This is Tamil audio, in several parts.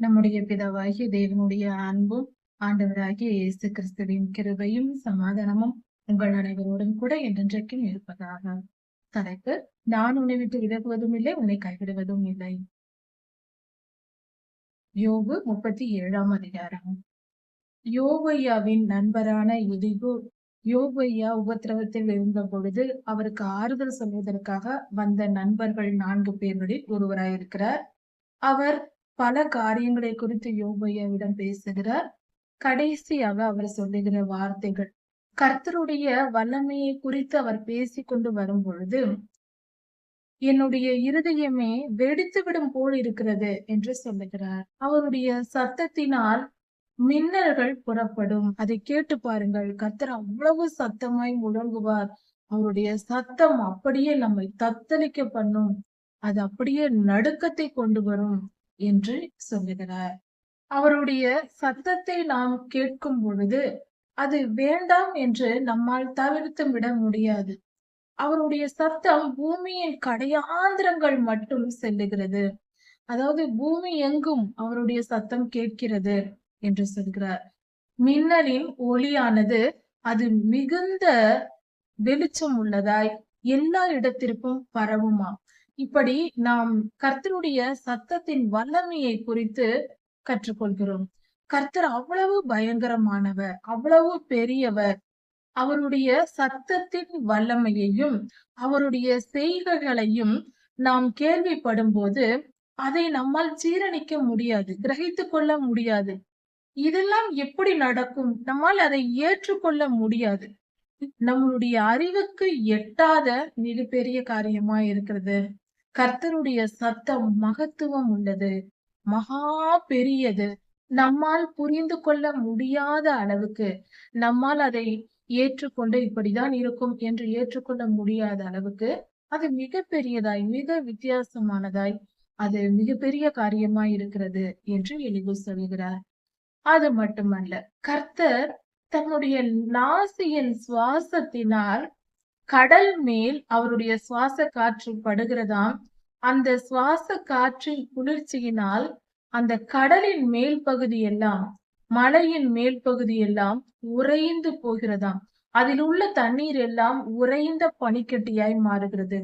நம்முடைய பிதாவாகிய தேவனுடைய அன்பும் ஆண்டவராகிய இயேசு கிறிஸ்துவின் கிருபையும் சமாதானமும் உங்கள் அனைவரோடும் கூட என்றென்றைக்கும் இருப்பதாக. தலைப்பு நான் உன்னை விட்டு விலகுவதும் இல்லை உன்னை கைவிடுவதும் இல்லை. யோபு முப்பத்தி ஏழாம் அதிகாரம். யோபையாவின் நண்பரான எதிகு யோபையா உபத்திரவத்தில் இருந்த பொழுது அவருக்கு ஆறுதல் சொல்வதற்காக வந்த நண்பர்கள் நான்கு பேர்களில் ஒருவராயிருக்கிறார். அவர் பல காரியங்களை குறித்து யோபையாவிடம் பேசுகிறார் கடைசியாக அவர் சொல்லுகிற வார்த்தைகள். கர்த்தருடைய வல்லமையை குறித்து அவர் பேசிக் கொண்டு வரும் பொழுது என்னுடைய இருதயமே வெடித்துவிடும் போல் இருக்கிறது என்று சொல்லுகிறார். அவருடைய சத்தத்தினால் மின்னல்கள் புறப்படும். அதை கேட்டு பாருங்கள் கர்த்தர் அவ்வளவு சத்தமாய் முழங்குவார். அவருடைய சத்தம் அப்படியே நம்மை தத்தளிக்க பண்ணும். அது அப்படியே நடுக்கத்தை கொண்டு வரும். என்று சொல்லுகிறார். அவருடைய சத்தத்தை நாம் கேட்கும் பொழுது அது வேண்டாம் என்று நம்மால் தவிர்த்து விட முடியாது. அவருடைய சத்தம் பூமியின் கடையாந்திரங்கள் மட்டும் செல்லுகிறது. அதாவது பூமி எங்கும் அவருடைய சத்தம் கேட்கிறது என்று சொல்கிறார். மின்னலின் ஒளியானது அது மிகுந்த வெளிச்சம் உள்ளதாய் எல்லா இடத்திற்கும் பரவுமா இப்படி நாம் கர்த்தருடைய சத்தத்தின் வல்லமையை குறித்து கற்றுக்கொள்கிறோம். கர்த்தர் அவ்வளவு பயங்கரமானவர் அவ்வளவு பெரியவர். அவருடைய சத்தத்தின் வல்லமையையும் அவருடைய செய்கைகளையும் நாம் கேள்விப்படும் போது அதை நம்மால் சீரணிக்க முடியாது கிரகித்து கொள்ள முடியாது. இதெல்லாம் எப்படி நடக்கும்? நம்மால் அதை ஏற்றுக்கொள்ள முடியாது. நம்மளுடைய அறிவுக்கு எட்டாத மிகப்பெரிய காரியமா இருக்கிறது. கர்த்தருடைய சத்தம் மகத்துவம் உள்ளது. மகா பெரியது. நம்மால் புரிந்து கொள்ள முடியாத அளவுக்கு நம்மால் அதை ஏற்றுக்கொண்டு இப்படிதான் இருக்கும் என்று ஏற்றுக்கொள்ள முடியாத அளவுக்கு அது மிக பெரியதாய் மிக வித்தியாசமானதாய் அது மிகப்பெரிய காரியமாய் இருக்கிறது என்று எளிவு சொல்கிறார். அது மட்டுமல்ல கர்த்தர் தன்னுடைய நாசியின் சுவாசத்தினால் கடல் மேல் அவருடைய சுவாச காற்று படுகிறதாம். அந்த சுவாச காற்றின் குளிர்ச்சியினால் அந்த கடலின் மேல் பகுதி எல்லாம் மலையின் மேல் பகுதி எல்லாம் உறைந்து போகிறதாம். அதில் உள்ள தண்ணீர் எல்லாம் உறைந்த பனிக்கட்டியாய் மாறுகிறது.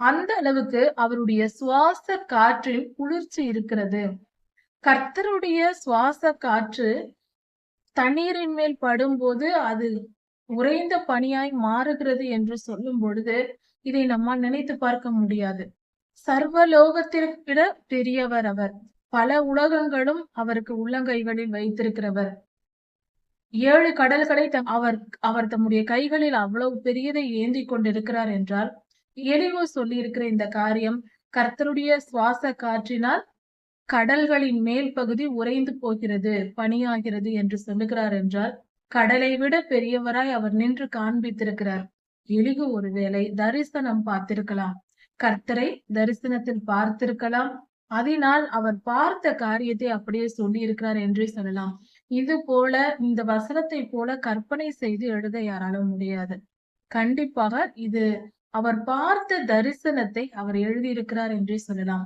அந்த அளவுக்கு அவருடைய சுவாச காற்றில் குளிர்ச்சி இருக்கிறது. கர்த்தருடைய சுவாச காற்று தண்ணீரின் மேல் படும்போது அது உறைந்த பணியாய் மாறுகிறது என்று சொல்லும் பொழுது இதை நம்மால் நினைத்து பார்க்க முடியாது. சர்வலோகத்திற்கிட பெரியவர் அவர். பல உலகங்களும் அவருக்கு உள்ளங்கைகளில் வைத்திருக்கிறவர். ஏழு கடல்களை அவர் அவர் தம்முடைய கைகளில் அவ்வளவு பெரியதை ஏந்தி கொண்டிருக்கிறார் என்றால் எளிவோ சொல்லியிருக்கிற இந்த காரியம் கர்த்தருடைய சுவாச காற்றினால் கடல்களின் மேல் பகுதி உறைந்து போகிறது பணியாகிறது என்று சொல்லுகிறார் என்றால் கடலை விட பெரியவராய் அவர் நின்று காண்பித்திருக்கிறார். எளிகு ஒருவேளை தரிசனம் பார்த்திருக்கலாம். கர்த்தரை தரிசனத்தில் பார்த்திருக்கலாம். அதனால் அவர் பார்த்த காரியத்தை அப்படியே சொல்லி இருக்கிறார் என்றே சொல்லலாம். இது போல இந்த வசனத்தை போல கற்பனை செய்து எழுத யாராலும் முடியாது. கண்டிப்பாக இது அவர் பார்த்த தரிசனத்தை அவர் எழுதியிருக்கிறார் என்றே சொல்லலாம்.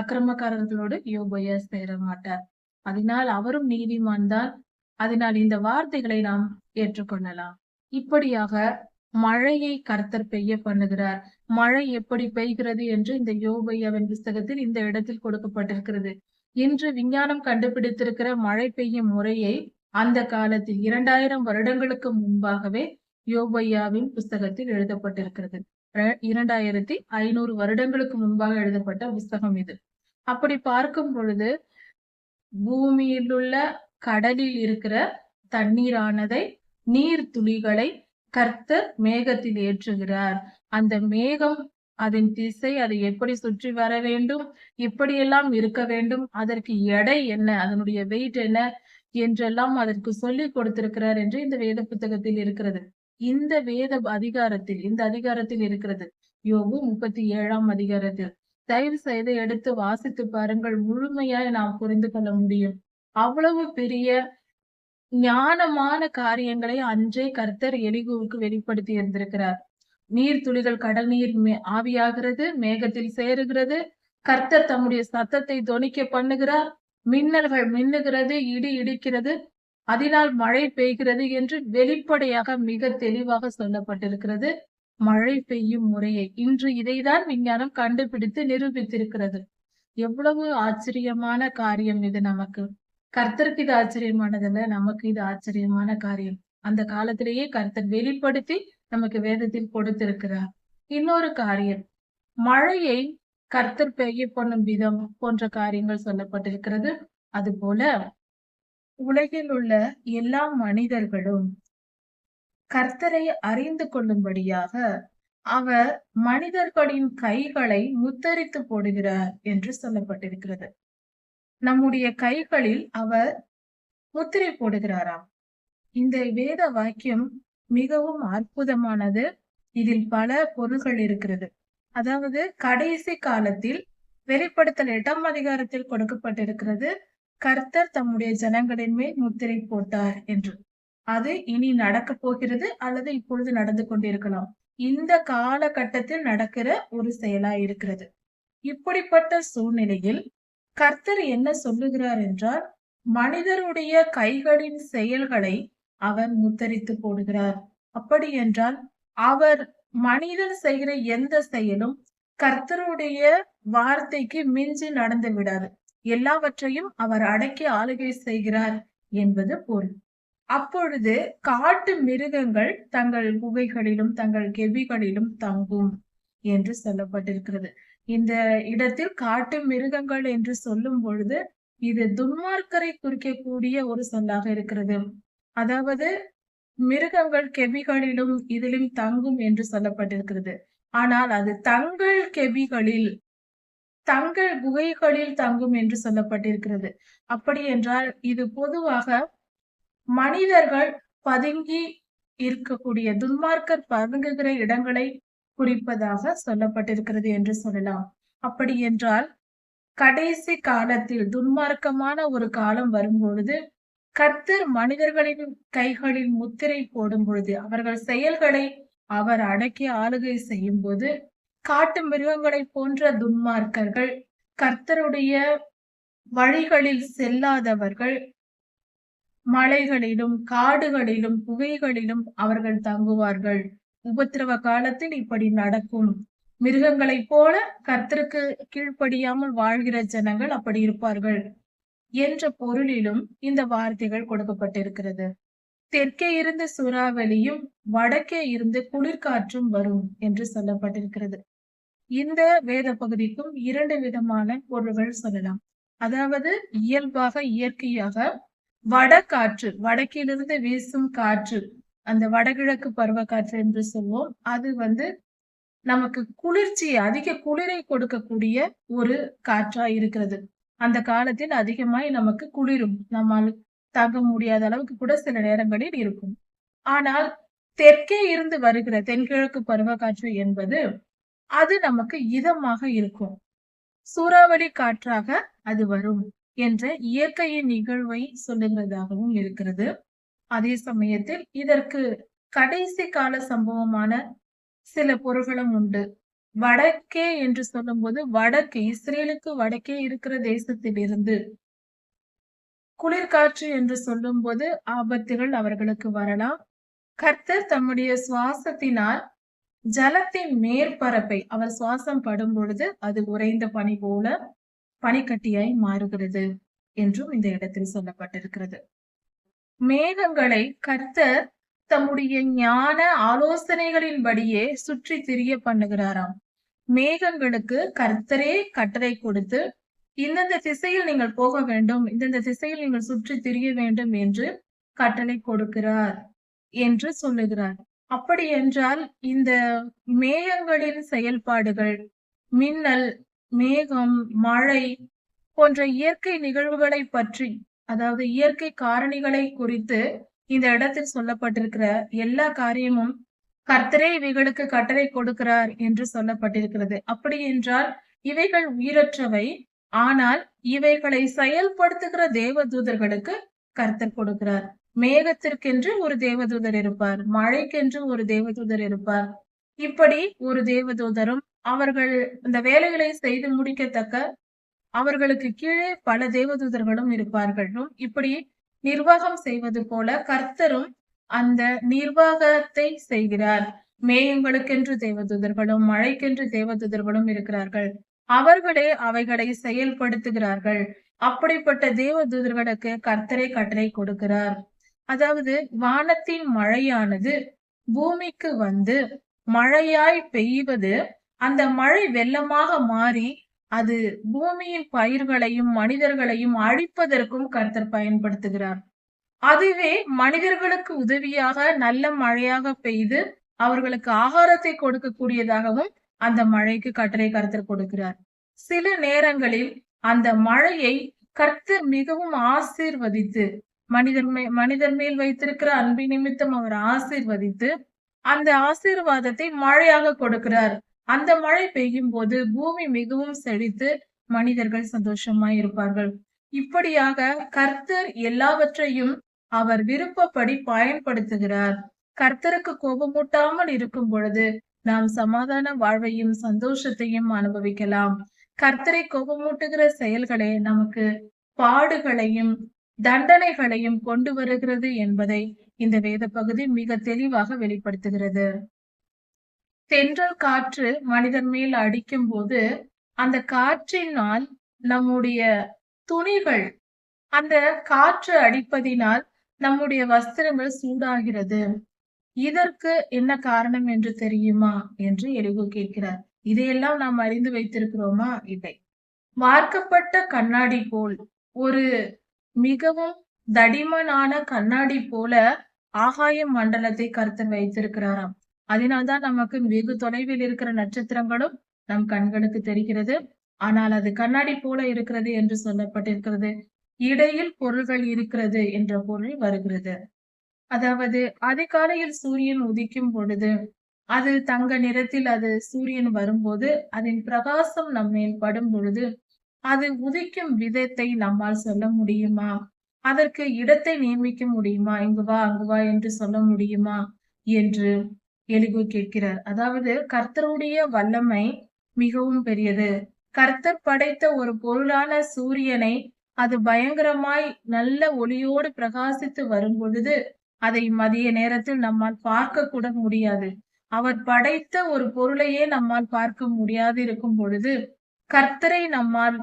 அக்கிரமக்காரர்களோடு யோபையா சேர மாட்டார். அதனால் அவரும் நீதிமான் தான். அதனால் இந்த வார்த்தைகளை நாம் ஏற்றுக்கொள்ளலாம். இப்படியாக மழையை கர்த்தர் பெய்ய பண்ணுகிறார். மழை எப்படி பெய்கிறது என்று இந்த யோபையாவின் புஸ்தகத்தில் இந்த இடத்தில் கொடுக்கப்பட்டிருக்கிறது. இன்று விஞ்ஞானம் கண்டுபிடித்திருக்கிற மழை பெய்யும் முறையை அந்த காலத்தில் இரண்டாயிரம் வருடங்களுக்கு முன்பாகவே யோபையாவின் புஸ்தகத்தில் எழுதப்பட்டிருக்கிறது. இரண்டாயிரத்தி ஐநூறு வருடங்களுக்கு முன்பாக எழுதப்பட்ட புஸ்தகம் இது. அப்படி பார்க்கும் பொழுது பூமியில் உள்ள கடலில் இருக்கிற தண்ணீரானதை நீர் துளிகளை கர்த்தர் மேகத்தில் ஏற்றுகிறார். அந்த மேகம் அதன் திசை அதை எப்படி சுற்றி வர வேண்டும் எப்படியெல்லாம் இருக்க வேண்டும் அதற்கு எடை என்ன அதனுடைய வெயிட் என்ன என்றெல்லாம் அதற்கு சொல்லி கொடுத்திருக்கிறார் என்று இந்த வேத புத்தகத்தில் இருக்கிறது. இந்த வேத அதிகாரத்தில் இந்த அதிகாரத்தில் இருக்கிறது. யோகு முப்பத்தி ஏழாம் அதிகாரத்தில். தயவு செய்து எடுத்து வாசித்து பாருங்கள் முழுமையாய் நாம் புரிந்து கொள்ள முடியும். அவ்வளவு பெரிய ஞானமான காரியங்களை அன்றே கர்த்தர் எலிகுவுக்கு வெளிப்படுத்தி இருந்திருக்கிறார். நீர் துளிகள் கடல் நீர் ஆவியாகிறது மேகத்தில் சேருகிறது. கர்த்தர் தம்முடைய சத்தத்தை தொனிக்க பண்ணுகிறார். மின்னல்கள் மின்னுகிறது இடி இடிக்கிறது. அதனால் மழை பெய்கிறது என்று வெளிப்படையாக மிக தெளிவாக சொல்லப்பட்டிருக்கிறது. மழை பெய்யும் முறையை. இன்று இதைதான் விஞ்ஞானம் கண்டுபிடித்து நிரூபித்திருக்கிறது. எவ்வளவு ஆச்சரியமான காரியம் இது நமக்கு. கர்த்தருக்கு இது ஆச்சரியமானதல்ல நமக்கு இது ஆச்சரியமான காரியம். அந்த காலத்திலேயே கர்த்தர் வெளிப்படுத்தி நமக்கு வேதத்தில் கொடுத்திருக்கிறார். இன்னொரு காரியம் மழையை கர்த்தர் பெய்ய பண்ணும் விதம் போன்ற காரியங்கள் சொல்லப்பட்டிருக்கிறது. அதுபோல உலகில் உள்ள எல்லா மனிதர்களும் கர்த்தரை அறிந்து கொள்ளும்படியாக அவர் மனிதர்களின் கைகளை முத்தரித்து போடுகிறார் என்று சொல்லப்பட்டிருக்கிறது. நம்முடைய கைகளில் அவர் முத்திரை போடுகிறாராம். இந்த வேத வாக்கியம் மிகவும் அற்புதமானது. இதில் பல பொருள்கள் இருக்கிறது. அதாவது கடைசி காலத்தில் வெளிப்படுத்தல் எட்டாம் அதிகாரத்தில் கொடுக்கப்பட்டிருக்கிறது. கர்த்தர் தம்முடைய ஜனங்களின் மேல் முத்திரை போட்டார் என்று. அது இனி நடக்க போகிறது அல்லது இப்பொழுது நடந்து கொண்டிருக்கலாம். இந்த காலகட்டத்தில் நடக்கிற ஒரு செயலா இருக்கிறது. இப்படிப்பட்ட சூழ்நிலையில் கர்த்தர் என்ன சொல்லுகிறார் என்றால் மனிதருடைய கைகளின் செயல்களை அவர் முத்தரித்து போடுகிறார். அப்படி என்றால் அவர் மனிதன் செய்கிற எந்த செயலும் கர்த்தருடைய வார்த்தைக்கு மிஞ்சி நடந்து விடாது. எல்லாவற்றையும் அவர் அடக்கி ஆளுகை செய்கிறார் என்பது பொருள். அப்பொழுது காட்டு மிருகங்கள் தங்கள் குகைகளிலும் தங்கள் கெபிகளிலும் தங்கும் என்று சொல்லப்பட்டிருக்கிறது. இந்த இடத்தில் காட்டு மிருகங்கள் என்று சொல்லும் பொழுது இது துன்மார்க்கரை குறிக்கக்கூடிய ஒரு சொல்லாக இருக்கிறது. அதாவது மிருகங்கள் கெபிகளிலும் இதிலும் தங்கும் என்று சொல்லப்பட்டிருக்கிறது. ஆனால் அது தங்கள் கெபிகளில் தங்கள் குகைகளில் தங்கும் என்று சொல்லப்பட்டிருக்கிறது. அப்படி என்றால் இது பொதுவாக மனிதர்கள் பதுங்கி இருக்கக்கூடிய துன்மார்க்கர் பதுங்குகிற இடங்களை குறிப்பதாக சொல்லப்பட்டிருக்கிறது என்று சொல்லலாம். அப்படி என்றால் கடைசி காலத்தில் துன்மார்க்கமான ஒரு காலம் வரும்பொழுது கர்த்தர் மனிதர்களின் கைகளில் முத்திரை போடும் பொழுது அவர்கள் செயல்களை அவர் அடக்கி ஆளுகை செய்யும் போது காட்டு மிருகங்களை போன்ற துன்மார்க்கர்கள் கர்த்தருடைய வழிகளில் செல்லாதவர்கள் மலைகளிலும் காடுகளிலும் குகைகளிலும் அவர்கள் தங்குவார்கள். உபத்திரவ காலத்தில் இப்படி நடக்கும். மிருகங்களைப் போல கர்த்தருக்கு கீழ்ப்படியாமல் வாழ்கிற ஜனங்கள் அப்படி இருப்பார்கள் என்ற பொருளிலும் இந்த வார்த்தைகள் கொடுக்கப்பட்டிருக்கிறது. தெற்கே இருந்து சூறாவளியும் வடக்கே இருந்து குளிர்காற்றும் வரும் என்று சொல்லப்பட்டிருக்கிறது. இந்த வேத பகுதிக்கும் இரண்டு விதமான பொருள்கள் சொல்லலாம். அதாவது இயல்பாக இயற்கையாக வடகாற்று வடக்கிலிருந்து வீசும் காற்று அந்த வடகிழக்கு பருவக்காற்று என்று சொல்வோம். அது வந்து நமக்கு குளிர்ச்சி அதிக குளிரை கொடுக்கக்கூடிய ஒரு காற்றா இருக்கிறது. அந்த காலத்தில் அதிகமாய் நமக்கு குளிரும். நம்மால் தாங்க முடியாத அளவுக்கு கூட சில நேரங்களில் இருக்கும். ஆனால் தெற்கே இருந்து வருகிற தென்கிழக்கு பருவக்காற்று என்பது அது நமக்கு இதமாக இருக்கும். சூறாவளி காற்றாக அது வரும் என்ற இயற்கையின் நிகழ்வை சொல்லுகிறதாகவும் இருக்கிறது. அதே சமயத்தில் இதற்கு கடைசி கால சம்பவமான சில பொருள்களும் உண்டு. வடக்கே என்று சொல்லும்போது வடக்கு இஸ்ரேலுக்கு வடக்கே இருக்கிற தேசத்தில் இருந்து குளிர்காற்று என்று சொல்லும்போது ஆபத்துகள் அவர்களுக்கு வரலாம். கர்த்தர் தம்முடைய சுவாசத்தினால் ஜலத்தின் மேற்பரப்பை அவர் சுவாசம் படும் பொழுது அது உறைந்த பனி போல பனிக்கட்டியாய் மாறுகிறது என்றும் இந்த இடத்தில் சொல்லப்பட்டிருக்கிறது. மேகங்களை கர்த்தர் தம்முடைய ஞான ஆலோசனைகளின்படியே சுற்றி திரிய பண்ணுகிறாராம். மேகங்களுக்கு கர்த்தரே கட்டளை கொடுத்து இந்தந்த திசையில் நீங்கள் போக வேண்டும் இந்தந்த திசையில் நீங்கள் சுற்றி திரிய வேண்டும் என்று கட்டளை கொடுக்கிறார் என்று சொல்லுகிறார். அப்படி என்றால் இந்த மேகங்களின் செயல்பாடுகள் மின்னல் மேகம் மழை போன்ற இயற்கை நிகழ்வுகளை பற்றி அதாவது இயற்கை காரணிகளை குறித்து இந்த இடத்தில் சொல்லப்பட்டிருக்கிற எல்லா காரியமும் கர்த்தரே இவைகளுக்கு கட்டளை கொடுக்கிறார் என்று சொல்லப்பட்டிருக்கிறது. அப்படி என்றால் இவைகள் உயிரற்றவை ஆனால் இவைகளை செயல்படுத்துகிற தேவதூதர்களுக்கு கர்த்தர் கொடுக்கிறார். மேகத்திற்கென்று ஒரு தேவதூதர் இருப்பார் மழைக்கென்று ஒரு தேவதூதர் இருப்பார். இப்படி ஒரு தேவதூதரும் அவர்கள் இந்த வேலைகளை செய்து முடிக்கத்தக்க அவர்களுக்கு கீழே பல தேவதூதர்களும் இருப்பார்களும் இப்படி நிர்வாகம் செய்வது போல கர்த்தரும் அந்த நிர்வாகத்தை செய்கிறார். மேயங்களுக்கென்று தேவதூதர்களும் மழைக்கென்று தேவதூதர்களும் இருக்கிறார்கள். அவர்களே அவைகளை செயல்படுத்துகிறார்கள். அப்படிப்பட்ட தேவதூதர்களுக்கு கர்த்தரை கட்டளை கொடுக்கிறார். அதாவது வானத்தின் மழையானது பூமிக்கு வந்து மழையாய் பெய்வது அந்த மழை வெள்ளமாக மாறி அது பூமியின் பயிர்களையும் மனிதர்களையும் அழிப்பதற்கும் கர்த்தர் பயன்படுத்துகிறார். அதுவே மனிதர்களுக்கு உதவியாக நல்ல மழையாக பெய்து அவர்களுக்கு ஆகாரத்தை கொடுக்கக்கூடியதாகவும் அந்த மழைக்கு கட்டளை கர்த்தர் கொடுக்கிறார். சில நேரங்களில் அந்த மழையை கர்த்தர் மிகவும் ஆசீர்வதித்து மனிதர் மே மனிதர் மேல் வைத்திருக்கிற அன்பின் நிமித்தம் அவர் ஆசீர்வதித்து அந்த ஆசீர்வாதத்தை மழையாக கொடுக்கிறார். அந்த மழை பெய்யும் போது பூமி மிகவும் செழித்து மனிதர்கள் சந்தோஷமாய் இருப்பார்கள். இப்படியாக கர்த்தர் எல்லாவற்றையும் அவர் விருப்பப்படி பயன்படுத்துகிறார். கர்த்தருக்கு கோபமூட்டாமல் இருக்கும் பொழுது நாம் சமாதான வாழ்வையும் சந்தோஷத்தையும் அனுபவிக்கலாம். கர்த்தரை கோபமூட்டுகிற செயல்களே நமக்கு பாடுகளையும் தண்டனைகளையும் கொண்டு வருகிறது என்பதை இந்த வேத பகுதி மிக தெளிவாக வெளிப்படுத்துகிறது. தென்றல் காற்று மனிதன் மேல் அடிக்கும் போது அந்த காற்றினால் நம்முடைய துணிகள் அந்த காற்று அடிப்பதினால் நம்முடைய வஸ்திரங்கள் சூடாகிறது. இதற்கு என்ன காரணம் என்று தெரியுமா என்று எலிகு கேட்கிறார். இதையெல்லாம் நாம் அறிந்து வைத்திருக்கிறோமா? இல்லை. வார்க்கப்பட்ட கண்ணாடி போல் ஒரு மிகவும் தடிமனான கண்ணாடி போல ஆகாய மண்டலத்தை கருத்து வைத்திருக்கிறாராம். அதனால்தான் நமக்கு வெகு தொலைவில் இருக்கிற நட்சத்திரங்களும் நம் கண்களுக்கு தெரிகிறது. ஆனால் அது கண்ணாடி போல இருக்கிறது என்று சொல்லப்பட்டிருக்கிறது. இடையில் பொருள்கள் இருக்கிறது என்ற பொருள் வருகிறது. அதாவது அதிகாலையில் சூரியன் உதிக்கும் பொழுது அது தங்க நிறத்தில் அது சூரியன் வரும்போது அதன் பிரகாசம் நம்மேல் படும் பொழுது அது உதிக்கும் விதத்தை நம்மால் சொல்ல முடியுமா? அதற்கு இடத்தை நியமிக்க முடியுமா? இங்கு வா அங்கு வா என்று சொல்ல முடியுமா? என்று எலிகு கேட்கிறார். அதாவது கர்த்தருடைய வல்லமை மிகவும் பெரியது. கர்த்தர் படைத்த ஒரு பொருளான சூரியனை அது பயங்கரமாய் நல்ல ஒளியோடு பிரகாசித்து வரும் பொழுது அதை மதிய நேரத்தில் நம்மால் பார்க்க கூட முடியாது. அவர் படைத்த ஒரு பொருளையே நம்மால் பார்க்க முடியாது இருக்கும் பொழுது கர்த்தரை நம்மால்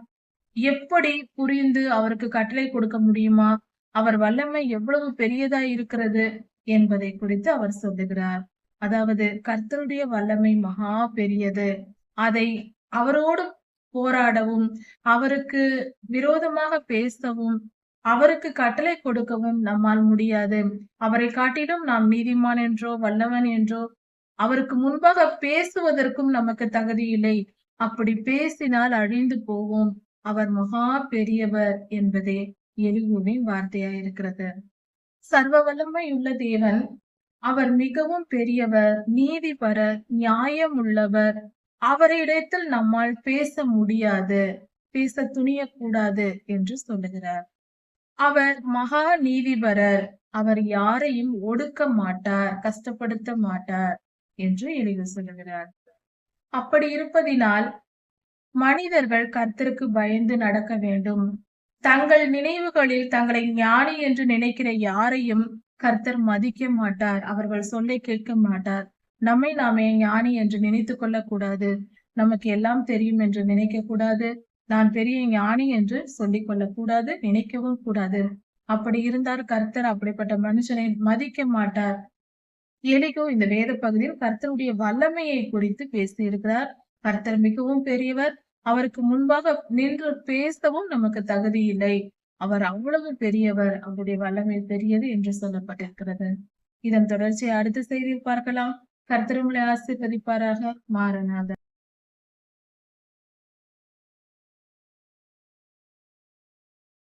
எப்படி புரிந்து அவருக்கு கட்டளை கொடுக்க முடியுமா? அவர் வல்லமை எவ்வளவு பெரியதா இருக்கிறது என்பதை குறித்து அவர் சொல்லுகிறார். அதாவது கர்த்தருடைய வல்லமை மகா பெரியது. அதை அவரோடு போராடவும் அவருக்கு விரோதமாக பேசவும் அவருக்கு கட்டளை கொடுக்கவும் நம்மால் முடியாது. அவரை காட்டிலும் நாம் நீதிமான் என்றோ வல்லவன் என்றோ அவருக்கு முன்பாக பேசுவதற்கும் நமக்கு தகுதி இல்லை. அப்படி பேசினால் அழிந்து போவோம். அவர் மகா பெரியவர் என்பதே எலிகுவின் வார்த்தையா இருக்கிறது சர்வ வல்லமை உள்ள தேவன் அவர் மிகவும் பெரியவர் நீதிபரர் நியாயம் உள்ளவர் அவரிடத்தில் நம்மால் பேச முடியாது. பேச துணியக்கூடாது என்று சொல்லுகிறார். அவர் மகா நீதிபரர். அவர் யாரையும் ஒடுக்க மாட்டார் கஷ்டப்படுத்த மாட்டார் என்று எளிது சொல்லுகிறார். அப்படி இருப்பதினால் மனிதர்கள் கர்த்தருக்கு பயந்து நடக்க வேண்டும். தங்கள் நினைவுகளில் தங்களை ஞானி என்று நினைக்கிற யாரையும் கர்த்தர் மதிக்க மாட்டார். அவர்கள் சொல்லை கேட்க மாட்டார். நம்மை நாமே ஞானி என்று நினைத்து கொள்ளக்கூடாது. நமக்கு எல்லாம் தெரியும் என்று நினைக்க கூடாது. நான் பெரிய ஞானி என்று சொல்லிக் கொள்ளக்கூடாது நினைக்கவும் கூடாது. அப்படி இருந்தார் கர்த்தர் அப்படிப்பட்ட மனுஷனை மதிக்க மாட்டார். எலிகோ இந்த வேத பகுதியில் கர்த்தருடைய வல்லமையை குறித்து பேசியிருக்கிறார். கர்த்தர் மிகவும் பெரியவர். அவருக்கு முன்பாக நின்று பேசவும் நமக்கு தகுதி இல்லை. அவர் அவ்வளவு பெரியவர் அவருடைய வல்லமை பெரியது என்று சொல்லப்பட்டிருக்கிறது. இதன் தொடர்ச்சியை அடுத்த செய்தியில் பார்க்கலாம். கர்த்தர் ஆசிர்வதிப்பாராக. மாறநாதன்.